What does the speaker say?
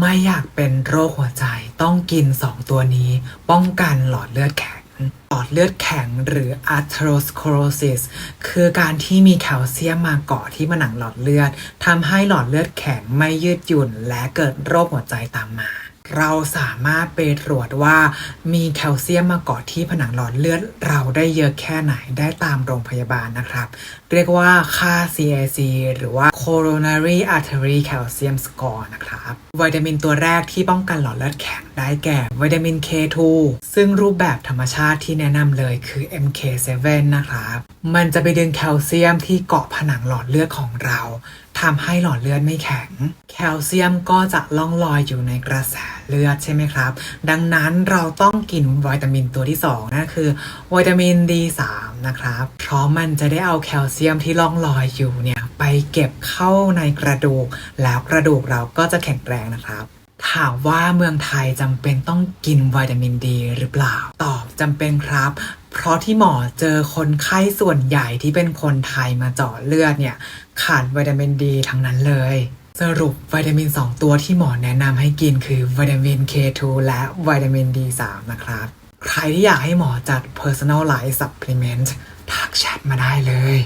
ไม่อยากเป็นโรคหัวใจต้องกิน 2 ตัวนี้ ป้องกันหลอดเลือดแข็ง หลอดเลือดแข็งหรือ atherosclerosis คือการที่มีแคลเซียมมาเกาะที่ผนังหลอดเลือดทำให้หลอดเลือดแข็งไม่ยืดหยุ่นและเกิดโรคหัวใจตามมา เราสามารถไปตรวจว่ามีแคลเซียมมาเกาะที่ผนังหลอดเลือดเราได้เยอะแค่ไหนได้ตามโรงพยาบาลนะครับ เรียกว่าค่า CAC หรือว่า coronary artery calcium score นะครับวิตามินตัวแรกที่ป้องกันหลอดเลือดแข็งได้แก่วิตามิน K2 ซึ่งรูปแบบธรรมชาติที่แนะนำเลยคือ MK7 นะครับ มันจะไปดึงแคลเซียมที่เกาะผนังหลอดเลือดของเรา ทำให้หลอดเลือดไม่แข็ง แคลเซียมก็จะล่องลอยอยู่ในกระแสเลือดใช่ไหมครับ ดังนั้นเราต้องกินวิตามินตัวที่2นั่นคือวิตามิน D3 นะครับ เพราะมันจะได้เอาแคลเซียมที่ล่องลอยอยู่เนี่ยไปเก็บเข้าในกระดูก แล้วกระดูกเราก็จะแข็งแรงนะครับ ถามว่าเมืองไทยจำเป็นต้องกินวิตามินดีหรือเปล่า ตอบ จำเป็นครับ เพราะที่หมอเจอคนไข้ส่วนใหญ่ที่เป็นคนไทยมาเจาะเลือดเนี่ยขาดวิตามินดีทั้งนั้นเลยสรุปวิตามิน 2 ตัวที่หมอแนะนำให้กินคือวิตามิน K2 และวิตามิน D3 นะครับ ใครที่อยากให้หมอจัด personalized supplement ทักแชทมาได้เลย